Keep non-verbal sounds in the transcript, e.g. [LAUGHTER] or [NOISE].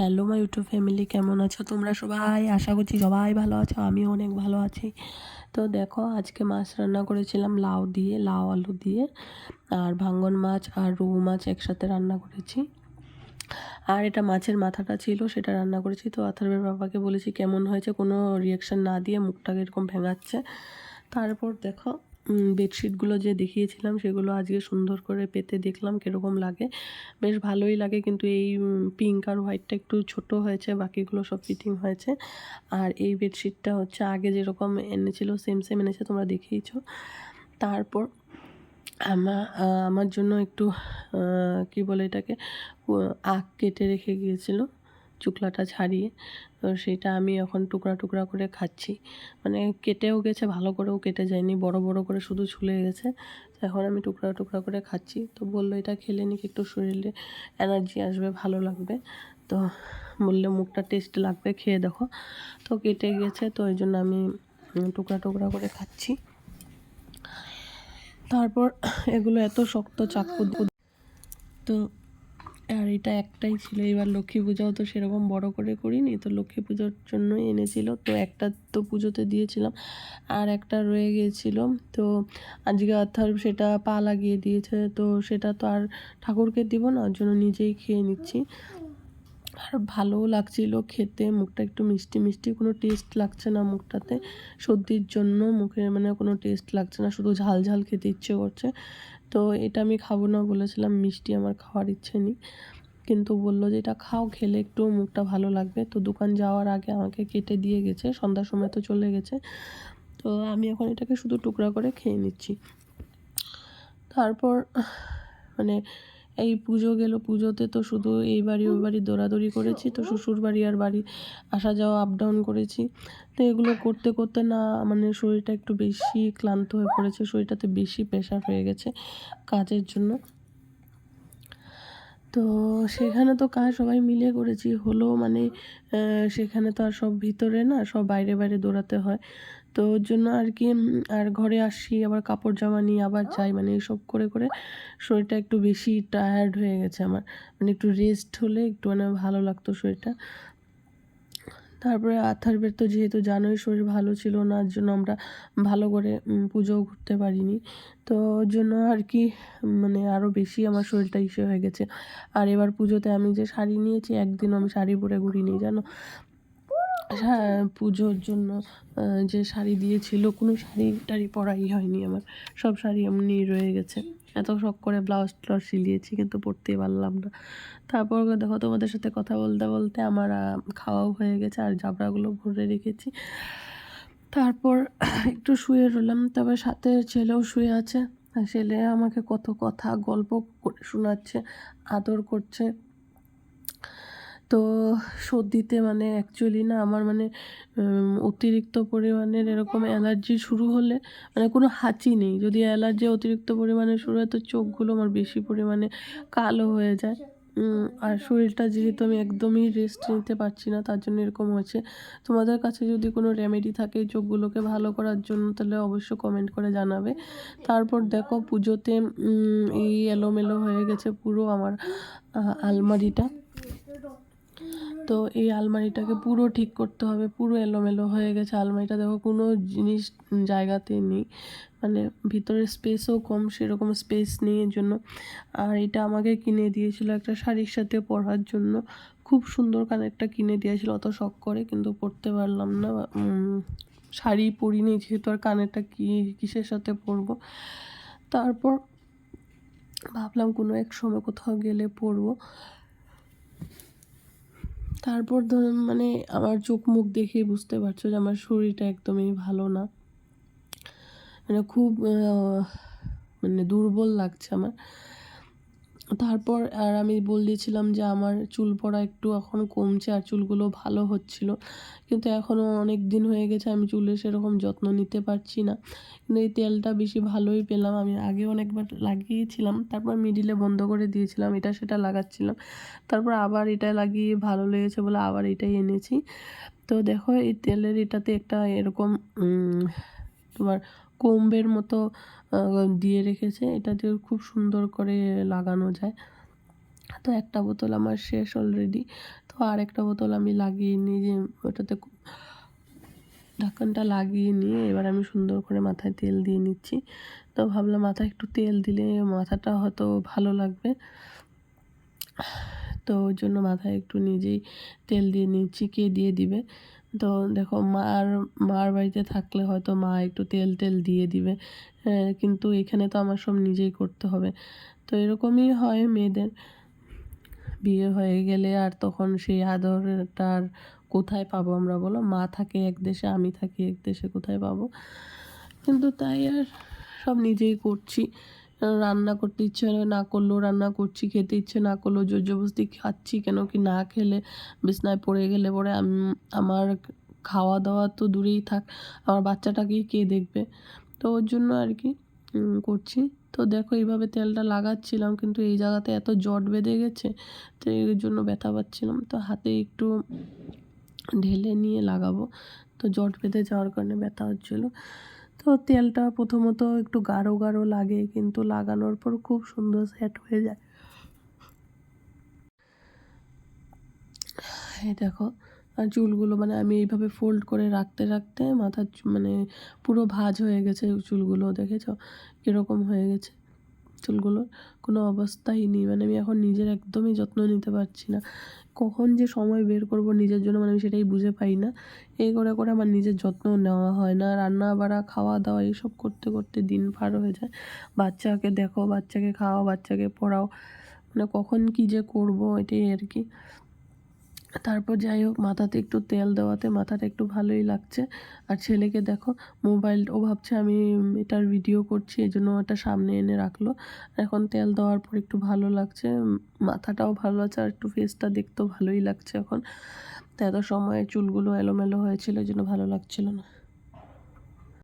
Hello my YouTube family কেমন আছো তোমরা সবাই? আশা করছি সবাই ভালো আছো, আমিও অনেক ভালো আছি। তো দেখো, আজকে মাছ রান্না করেছিলাম লাউ দিয়ে, লাউ আলু দিয়ে, আর ভাঙ্গন মাছ আর রৌ মাছ একসাথে রান্না করেছি। আর এটা মাছের মাথাটা ছিল, সেটা রান্না করেছি। তো আথারবের বাবাকে বলেছি, কেমন হয়েছে? কোনো রিয়াকশান না দিয়ে মুখটাকে এরকম ভেঙাচ্ছে। তারপর দেখো বেডশিটগুলো যে দেখিয়েছিলাম, সেগুলো আজকে সুন্দর করে পেতে দেখলাম, কীরকম লাগে। বেশ ভালোই লাগে, কিন্তু এই পিঙ্ক আর হোয়াইটটা একটু ছোট হয়েছে, বাকিগুলো সব ফিটিং হয়েছে। আর এই বেডশিটটা হচ্ছে আগে যেরকম এনেছিল সেম সেম এনেছে, তোমরা দেখিয়েছো। তারপর আমার আমার জন্য একটু কি বলে এটাকে আখ কেটে রেখে গিয়েছিল। চুকলাটা ছাড়িয়ে, তো সেটা আমি এখন টুকরা টুকরা করে খাচ্ছি। মানে কেটেও গেছে, ভালো করেও কেটে যায়নি, বড় বড় করে শুধু ছুলে গেছে। তো এখন আমি টুকরা টুকরা করে খাচ্ছি। তো বলল, এটা খেলে নিক একটু শরীরে এনার্জি আসবে, ভালো লাগবে? তো বললে, মুখটা টেস্ট লাগবে, খেয়ে দেখো। তো কেটে গেছে, তো ওই জন্য আমি টুকরা টুকরা করে খাচ্ছি। তারপর এগুলো এত শক্ত চাকু তো আর এটা একটাই ছিল। এবার লক্ষ্মী পূজাও তো সেরকম বড় করে করিনি, তো লক্ষ্মী পুজোর জন্যই এনেছিল। তো একটা তো পুজোতে দিয়েছিলাম আর একটা রয়ে গিয়েছিল তো আজকে অর্থাৎ সেটা পা লাগিয়ে দিয়েছে, তো সেটা তো আর ঠাকুরকে দিব না, ওর জন্য নিজেই খেয়ে নিচ্ছি। আর ভালোও লাগছিল খেতে, মুখটা একটু মিষ্টি মিষ্টি, কোনো টেস্ট লাগছে না মুখটাতে। সর্দির জন্য মুখে মানে কোনো টেস্ট লাগছে না, শুধু ঝাল ঝাল খেতে ইচ্ছে করছে। তো এটা আমি খাব না বলেছিলাম, মিষ্টি আমার খাওয়ার ইচ্ছে নেই। কিন্তু বলল যে এটা খাও, খেলে একটু মুখটা ভালো লাগবে। তো দোকান যাওয়ার আগে আমাকে কেটে দিয়ে গেছে, সন্ধ্যার সময় তো চলে গেছে। তো আমি এখন এটাকে শুধু টুকরা করে খেয়ে নিচ্ছি। তারপর মানে এই পুজো গেল। পুজোতে তো শুধু এই বাড়ি, ওই বাড়ি দৌড়াদৌড়ি করেছি, তো শ্বশুর বাড়ি আর বাড়ি আসা যাওয়া আপ ডাউন করেছি। তো এগুলো করতে করতে না মানে শরীরটা একটু বেশি ক্লান্ত হয়ে পড়েছে, শরীরটাতে বেশি প্রেশার হয়ে গেছে কাজের জন্য। তো সেখানে তো কাজ সবাই মিলে করেছি হলো মানে সেখানে তো আর সব ভিতরে না, সব বাইরে বাইরে দৌড়াতে হয়। তো ওর জন্য আর কি আর ঘরে আসি আবার কাপড় জামা নিয়ে আবার যাই মানে এইসব করে করে শরীরটা একটু বেশি টায়ার্ড হয়ে গেছে আমার। মানে একটু রেস্ট হলে একটু মানে ভালো লাগতো শরীরটা। তারপরে আথারবের তো যেহেতু জানোই শরীর ভালো ছিল না জন্য আমরা ভালো করে পুজোও ঘুরতে পারিনি। তো ওর জন্য আর কি মানে আরও বেশি আমার শরীরটা ইসে হয়ে গেছে। আর এবার পুজোতে আমি যে শাড়ি নিয়েছি একদিনও আমি শাড়ি পরে ঘুরিনি জানো? পুজোর জন্য যে শাড়ি দিয়েছিল, কোনো শাড়ি টাড়ি পরাই হয়নি আমার। সব শাড়ি এমনি রয়ে গেছে। এত শখ করে ব্লাউজ ট্লাউজ সিলিয়েছি, কিন্তু পরতেই পারলাম না। তারপর দেখো, তোমাদের সাথে কথা বলতে বলতে আমার খাওয়াও হয়ে গেছে আর জাবড়াগুলো ভরে রেখেছি। তারপর [CLEARS THROAT] একটু শুয়ে রইলাম, তবে সাথে ছেলেও শুয়ে আছে। ছেলে আমাকে কত কথা, গল্প করে শোনাচ্ছে, আদর করছে। তো সর্দিতে মানে অ্যাকচুয়ালি না আমার মানে অতিরিক্ত পরিমাণের এরকম অ্যালার্জি শুরু হলে মানে কোনো হাঁচি নেই। যদি অ্যালার্জি অতিরিক্ত পরিমাণে শুরু হয় তো চোখগুলো আমার বেশি পরিমাণে কালো হয়ে যায়। আর শরীরটা যেহেতু আমি একদমই রেস্ট নিতে পারছি না, তার জন্য এরকম হয়েছে। তোমাদের কাছে যদি কোনো রেমেডি থাকে চোখগুলোকে ভালো করার জন্য তাহলে অবশ্যই কমেন্ট করে জানাবে। তারপর দেখো পুজোতে এই এলোমেলো হয়ে গেছে পুরো আমার আলমারিটা। তো এই আলমারিটাকে পুরো ঠিক করতে হবে, পুরো এলোমেলো হয়ে গেছে। আলমারিটা দেখো, কোনো জিনিস জায়গাতে নেই। মানে ভিতরে স্পেসও কম, সেরকম স্পেস নেই এর জন্য। আর এটা আমাকে কিনে দিয়েছিল একটা শাড়ির সাথে পরার জন্য। খুব সুন্দর কানেরটা কিনে দিয়েছিল, অত শখ করে, কিন্তু পরতে পারলাম না। শাড়ি পরিনি, যেহেতু আর কানেরটা কি, কিসের সাথে পরবো? তারপর ভাবলাম কোনো এক সময় কোথাও গেলে পরবো। তারপর মানে আমার চোখ মুখ দেখেই বুঝতে পারছ যে আমার শরীরটা একদমই ভালো না। মানে খুব মানে দুর্বল লাগছে আমার। তারপর আর আমি বলেছিলাম যে আমার চুল পড়া একটু এখন কমছে আর চুলগুলো ভালো হচ্ছিল। কিন্তু এখনও অনেক দিন হয়ে গেছে, আমি চুলে সেরকম যত্ন নিতে পারছি না। কিন্তু এই তেলটা বেশি ভালোই পেলাম। আমি আগে অনেকবার লাগিয়েছিলাম, তারপর মিডিলে বন্ধ করে দিয়েছিলাম, এটা সেটা লাগাচ্ছিলাম। তারপর আবার এটা লাগিয়ে ভালো লেগেছে বলে আবার এটাই এনেছি। তো দেখো, এই তেলের এটাতে একটা এরকম তোমার কোম্বের মতো দিয়ে রেখেছে। এটা দিয়ে খুব সুন্দর করে লাগানো যায়। তো একটা বোতল আমার শেষ অলরেডি তো আর একটা বোতল আমি লাগিয়ে নিই যে, ওটাতে ঢাকনটা লাগিয়ে নিয়ে এবার আমি সুন্দর করে মাথায় তেল দিয়ে নিচ্ছি। তো ভাবলাম মাথায় একটু তেল দিলে মাথাটা হয়তো ভালো লাগবে। তো ওই জন্য মাথায় একটু নিজেই তেল দিয়ে নিচ্ছি, কে দিয়ে দিবে? তো দেখো মার মার বাড়িতে থাকলে হয়তো মা একটু তেল তেল দিয়ে দিবে। হ্যাঁ, কিন্তু এখানে তো আমার সব নিজেই করতে হবে। তো এরকমই হয় মেয়েদের। বিয়ে হয়ে গেলে আর তখন সেই আদরটা আর কোথায় পাবো আমরা বলো? মা থাকে এক দেশে আমি থাকি এক দেশে কোথায় পাবো? কিন্তু তাই আর সব নিজেই করছি। রান্না করতে ইচ্ছে না করলেও রান্না করছি, খেতে ইচ্ছে না করলেও জোর জবরদস্তি খাচ্ছি কেন কি না খেলে বিছনায় পড়ে গেলে পরে আমি, আমার খাওয়া দাওয়া তো দূরেই থাক, আমার বাচ্চাটাকেই কে দেখবে? তো ওর জন্য আর কি করছি। তো দেখো এইভাবে তেলটা লাগাচ্ছিলাম কিন্তু এই জায়গাতে এত জট বেঁধে গেছে, তো এর জন্য ব্যথা পাচ্ছিলাম। তো হাতে একটু ঢেলে নিয়ে লাগাবো। তো জট বেঁধে যাওয়ার কারণে ব্যথা হচ্ছিল। তো তেলটা প্রথমত একটু গাঢ় গাঢ় লাগে, কিন্তু লাগানোর পর খুব সুন্দর সেট হয়ে যায়। এই দেখো, আর চুলগুলো মানে আমি এইভাবে ফোল্ড করে রাখতে রাখতে মাথার মানে পুরো ভাজ হয়ে গেছে চুলগুলো, দেখেছ? কীরকম হয়ে গেছে। চুলগুলোর কোনো অবস্থাই নেই। মানে আমি এখন নিজের একদমই যত্ন নিতে পারছি না। কখন যে সময় বের করব নিজের জন্য মানে আমি সেটাই বুঝে পাই না। এই করে করে আমার নিজের যত্ন নেওয়া হয় না। রান্না বাড়া খাওয়া দাওয়া এইসব করতে করতে দিন পার হয়ে যায়। বাচ্চাকে দেখো, বাচ্চাকে খাওয়াও, বাচ্চাকে পড়াও। মানে কখন কি যে করব এটাই আর কি। তারপর যাই হোক মাথাতে একটু তেল দেওয়াতে মাথাটা একটু ভালোই লাগছে। আর ছেলেকে দেখো, মোবাইল, ও ভাবছে আমি এটার ভিডিও করছি এই জন্য ওটা সামনে এনে রাখল। এখন তেল দেওয়ার পর একটু ভালো লাগছে, মাথাটাও ভালো আছে, আর একটু ফেসটা দেখতেও ভালোই লাগছে এখন। এত সময় চুলগুলো এলোমেলো হয়েছিল এই জন্য ভালো লাগছিল না।